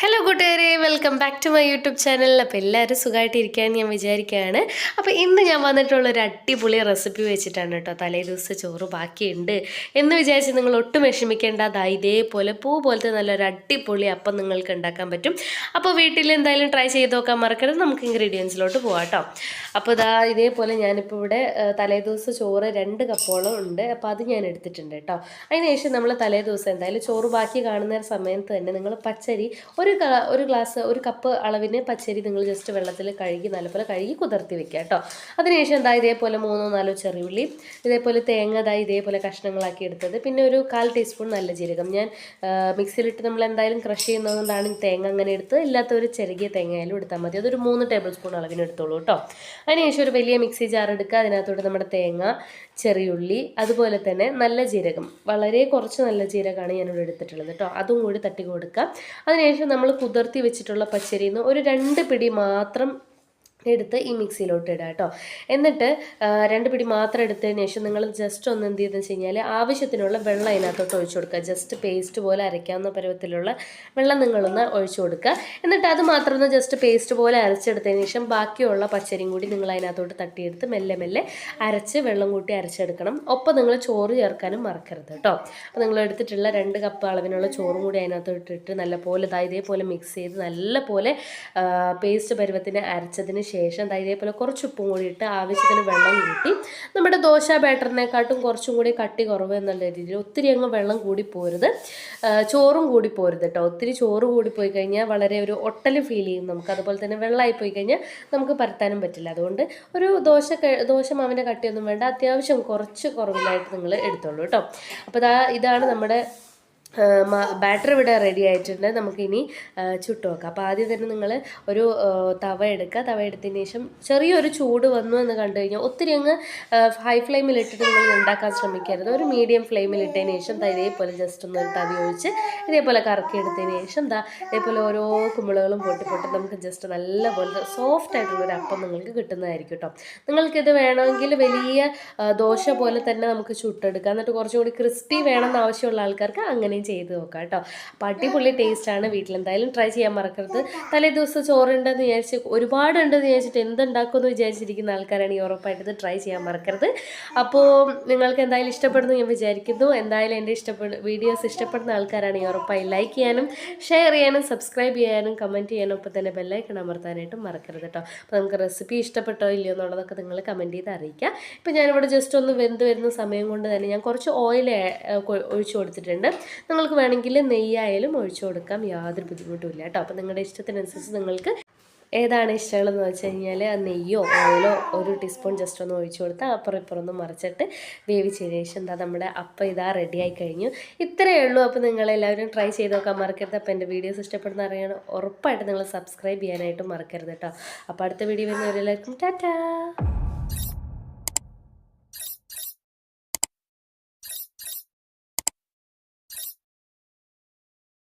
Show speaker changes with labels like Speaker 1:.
Speaker 1: Hello കൂട്ടുകാരെ. Welcome back to my YouTube channel അപ്പോൾ എല്ലാവരും സുഖമായിട്ടിരിക്കാൻ ഞാൻ വിചാരിക്കുകയാണ്. അപ്പോൾ ഇന്ന് ഞാൻ വന്നിട്ടുള്ള ഒരു അടിപൊളി റെസിപ്പി വെച്ചിട്ടാണ് കേട്ടോ തലേ ദിവസം ചോറ് ബാക്കിയുണ്ട് എന്ന് വിചാരിച്ച് നിങ്ങൾ ഒട്ടും വിഷമിക്കേണ്ട. അതാ ഇതേപോലെ പൂ പോലത്തെ നല്ലൊരു അടിപൊളി അപ്പം നിങ്ങൾക്ക് ഉണ്ടാക്കാൻ പറ്റും. അപ്പോൾ വീട്ടിൽ എന്തായാലും ട്രൈ ചെയ്ത് നോക്കാൻ മറക്കരുത്. നമുക്ക് ഇൻഗ്രീഡിയൻസിലോട്ട് പോകാം കേട്ടോ. അപ്പോൾ ഇതാ ഇതേപോലെ ഞാനിപ്പോൾ ഇവിടെ തലേ ദിവസം ചോറ് രണ്ട് കപ്പോളം ഉണ്ട്. അപ്പോൾ അത് ഞാൻ എടുത്തിട്ടുണ്ട് കേട്ടോ. അതിനുശേഷം നമ്മൾ തലേ ദിവസം എന്തായാലും ചോറ് ബാക്കി കാണുന്ന സമയത്ത് തന്നെ നിങ്ങൾ പച്ചരി ഒരു ക- ഒരു ഗ്ലാസ് ഒരു കപ്പ് അളവിന് പച്ചരി നിങ്ങൾ ജസ്റ്റ് വെള്ളത്തിൽ കഴുകി നല്ലപോലെ കഴുകി കുതിർത്തി വെക്കുക കേട്ടോ അതിനുശേഷം എന്താ ഇതേപോലെ മൂന്നോ നാലോ ചെറിയുള്ളി ഇതേപോലെ തേങ്ങ ദാ ഇതേപോലെ കഷ്ണങ്ങളാക്കി എടുത്തത്. പിന്നെ ഒരു കാൽ ടീസ്പൂൺ നല്ല ജീരകം. ഞാൻ മിക്സിയിലിട്ട് നമ്മൾ എന്തായാലും ക്രഷ് ചെയ്യുന്നതുകൊണ്ടാണ് തേങ്ങ അങ്ങനെ എടുത്ത് ഇല്ലാത്ത ഒരു ചെറിയ തേങ്ങയായാലും എടുത്താൽ മതി. അതൊരു മൂന്ന് ടേബിൾ സ്പൂൺ അളവിന് എടുത്തോളൂ കേട്ടോ അതിനുശേഷം ഒരു വലിയ മിക്സി ജാർ എടുക്കുക. അതിനകത്തോട്ട് നമ്മുടെ തേങ്ങ ചെറിയുള്ളി അതുപോലെ തന്നെ നല്ല ജീരകം. വളരെ കുറച്ച് നല്ല ജീരകമാണ് ഞാനിവിടെ എടുത്തിട്ടുള്ളത് കേട്ടോ അതും കൂടി തട്ടി കൊടുക്കുക. അതിനുശേഷം നമ്മൾ കുതിർത്തി വെച്ചിട്ടുള്ള പച്ചരിയിൽ നിന്ന് ഒരു രണ്ട് പിടി മാത്രം എടുത്ത് ഈ മിക്സിയിലോട്ട് ഇടുക കേട്ടോ. എന്നിട്ട് രണ്ട് പിടി മാത്രം എടുത്തതിന് ശേഷം നിങ്ങൾ ജസ്റ്റ് ഒന്ന് എന്ത് ചെയ്തെന്ന് വെച്ച് കഴിഞ്ഞാൽ ആവശ്യത്തിനുള്ള വെള്ളം അതിനകത്തോട്ട് ഒഴിച്ചു കൊടുക്കുക. ജസ്റ്റ് പേസ്റ്റ് പോലെ അരയ്ക്കാവുന്ന പരുവത്തിലുള്ള വെള്ളം നിങ്ങളൊന്ന് ഒഴിച്ചു കൊടുക്കുക. എന്നിട്ട് അത് മാത്രം ഒന്ന് ജസ്റ്റ് പേസ്റ്റ് പോലെ അരച്ചെടുത്തതിന് ശേഷം ബാക്കിയുള്ള പച്ചരിയും കൂടി നിങ്ങൾ അതിനകത്തോട്ട് തട്ടിയെടുത്ത് മെല്ലെ മെല്ലെ അരച്ച് വെള്ളം കൂട്ടി അരച്ചെടുക്കണം. ഒപ്പം നിങ്ങൾ ചോറ് ചേർക്കാനും മറക്കരുത് കേട്ടോ. അപ്പോൾ നിങ്ങൾ എടുത്തിട്ടുള്ള രണ്ട് കപ്പ് അളവിനുള്ള ചോറും കൂടി അതിനകത്തോട്ട് ഇട്ടിട്ട് നല്ലപോലെ ഇതാ ഇതേപോലെ മിക്സ് ചെയ്ത് നല്ലപോലെ പേസ്റ്റ് പരുവത്തിന് അരച്ചതിന് ശേഷം ഇതേപോലെ കുറച്ച് ഉപ്പും കൂടി ഇട്ട് ആവശ്യത്തിന് വെള്ളം കൂട്ടി. നമ്മുടെ ദോശ ബാറ്ററിനെക്കാട്ടും കുറച്ചും കൂടി കട്ടി കുറവ് എന്നുള്ള രീതിയിൽ ഒത്തിരി അങ്ങ് വെള്ളം കൂടി പോരുത്. ചോറും കൂടി പോരുത് കേട്ടോ. ഒത്തിരി ചോറ് കൂടി പോയി കഴിഞ്ഞാൽ വളരെ ഒരു ഒട്ടൽ ഫീൽ ചെയ്യും നമുക്ക്. അതുപോലെ തന്നെ വെള്ളമായി പോയി കഴിഞ്ഞാൽ നമുക്ക് പരത്താനും പറ്റില്ല. അതുകൊണ്ട് ഒരു ദോശ ദോശ മാവിന്റെ കട്ടിയൊന്നും വേണ്ട. അത്യാവശ്യം കുറച്ച് കുറവിലായിട്ട് നിങ്ങൾ എടുത്തോളൂ കേട്ടോ. അപ്പോൾ ഇതാ ഇതാണ് നമ്മുടെ ബാറ്റർ ഇവിടെ റെഡി ആയിട്ടുണ്ട്. നമുക്കിനി ചുട്ട് നോക്കാം. അപ്പോൾ ആദ്യം തന്നെ നിങ്ങൾ ഒരു തവ എടുക്കുക. തവ എടുത്തതിന് ശേഷം ചെറിയൊരു ചൂട് വന്നു എന്ന് കണ്ടു കഴിഞ്ഞാൽ ഒത്തിരി അങ്ങ് ഹൈ ഫ്ലെയിമിൽ ഇട്ടിട്ട് നിങ്ങൾ ഉണ്ടാക്കാൻ ശ്രമിക്കരുത്. ഒരു മീഡിയം ഫ്ലെയിമിൽ ഇട്ടതിന് ശേഷം ഇതേപോലെ ജസ്റ്റ് ഒന്ന് ഒരു തവി ഒഴിച്ച് ഇതേപോലെ കറക്കി എടുത്തതിന് ശേഷം ദാ ഇതേപോലെ ഓരോ കുമ്പിളുകളും പൊട്ടി പൊട്ടി നമുക്ക് ജസ്റ്റ് നല്ലപോലെ സോഫ്റ്റ് ആയിട്ടുള്ളൊരു അപ്പം നിങ്ങൾക്ക് കിട്ടുന്നതായിരിക്കും കേട്ടോ. നിങ്ങൾക്കിത് വേണമെങ്കിൽ വലിയ ദോശ പോലെ തന്നെ നമുക്ക് ചുട്ടെടുക്കാം. എന്നിട്ട് കുറച്ചും കൂടി ക്രിസ്പി വേണമെന്ന് ആവശ്യമുള്ള ആൾക്കാർക്ക് അങ്ങനെയും ചെയ്ത് നോക്കാം കേട്ടോ. അപ്പോൾ അടിപൊളി ടേസ്റ്റാണ് വീട്ടിൽ എന്തായാലും ട്രൈ ചെയ്യാൻ മറക്കരുത്. തലേ ദിവസം ചോറുണ്ടെന്ന് വിചാരിച്ച് ഒരുപാടുണ്ടെന്ന് വിചാരിച്ചിട്ട് എന്തുണ്ടാക്കുമെന്ന് വിചാരിച്ചിരിക്കുന്ന ആൾക്കാരാണ് ഈ ഉറപ്പായിട്ട് ഇത് ട്രൈ ചെയ്യാൻ മറക്കരുത്. അപ്പോൾ നിങ്ങൾക്ക് എന്തായാലും ഇഷ്ടപ്പെടുന്നു ഞാൻ വിചാരിക്കുന്നു. എന്തായാലും എന്റെ ഇഷ്ടപ്പെടുന്ന വീഡിയോസ് ഇഷ്ടപ്പെടുന്ന ആൾക്കാരാണ് ഈ ഉറപ്പായി ലൈക്ക് ചെയ്യാനും ഷെയർ ചെയ്യാനും സബ്സ്ക്രൈബ് ചെയ്യാനും കമന്റ് ചെയ്യാനും ഒപ്പം തന്നെ ബെല്ലൈക്കൺ അമർത്താനായിട്ടും മറക്കരുത് കേട്ടോ. അപ്പോൾ നമുക്ക് റെസിപ്പി ഇഷ്ടപ്പെട്ടോ ഇല്ലയോ എന്നുള്ളതൊക്കെ നിങ്ങൾ കമന്റ് ചെയ്ത് അറിയിക്കുക ഇപ്പോൾ ഞാനിവിടെ ജസ്റ്റ് ഒന്ന് വെന്ത് വരുന്ന സമയം കൊണ്ട് തന്നെ ഞാൻ കുറച്ച് ഓയിൽ ഒഴിച്ചു കൊടുത്തിട്ടുണ്ട്. നിങ്ങൾക്ക് വേണമെങ്കിൽ നെയ്യായാലും ഒഴിച്ചു കൊടുക്കാം. യാതൊരു ബുദ്ധിമുട്ടും ഇല്ല കേട്ടോ. അപ്പോൾ നിങ്ങളുടെ ഇഷ്ടത്തിനനുസരിച്ച് നിങ്ങൾക്ക് ഏതാണ് ഇഷ്ടമുള്ളതെന്ന് വെച്ച് കഴിഞ്ഞാൽ നെയ്യോ ഓയിലോ ഒരു ടീസ്പൂൺ ജസ്റ്റ് ഒന്ന് ഒഴിച്ചു കൊടുത്താൽ അപ്പുറം ഇപ്പുറം ഒന്ന് മറിച്ചിട്ട് വേവിച്ചതിന് ശേഷം എന്താ നമ്മുടെ അപ്പം ഇതാ റെഡി ആയി കഴിഞ്ഞു. ഇത്രയേ ഉള്ളൂ. അപ്പോൾ നിങ്ങളെല്ലാവരും ട്രൈ ചെയ്ത് നോക്കാൻ മറക്കരുത്. അപ്പോൾ എന്റെ വീഡിയോസ് ഇഷ്ടപ്പെടുന്ന അറിയാൻ ഉറപ്പായിട്ട് നിങ്ങൾ സബ്സ്ക്രൈബ് ചെയ്യാനായിട്ട് മറക്കരുത് കേട്ടോ. അപ്പോൾ അടുത്ത വീഡിയോ വരുന്നവരെല്ലാവർക്കും ടാറ്റാ!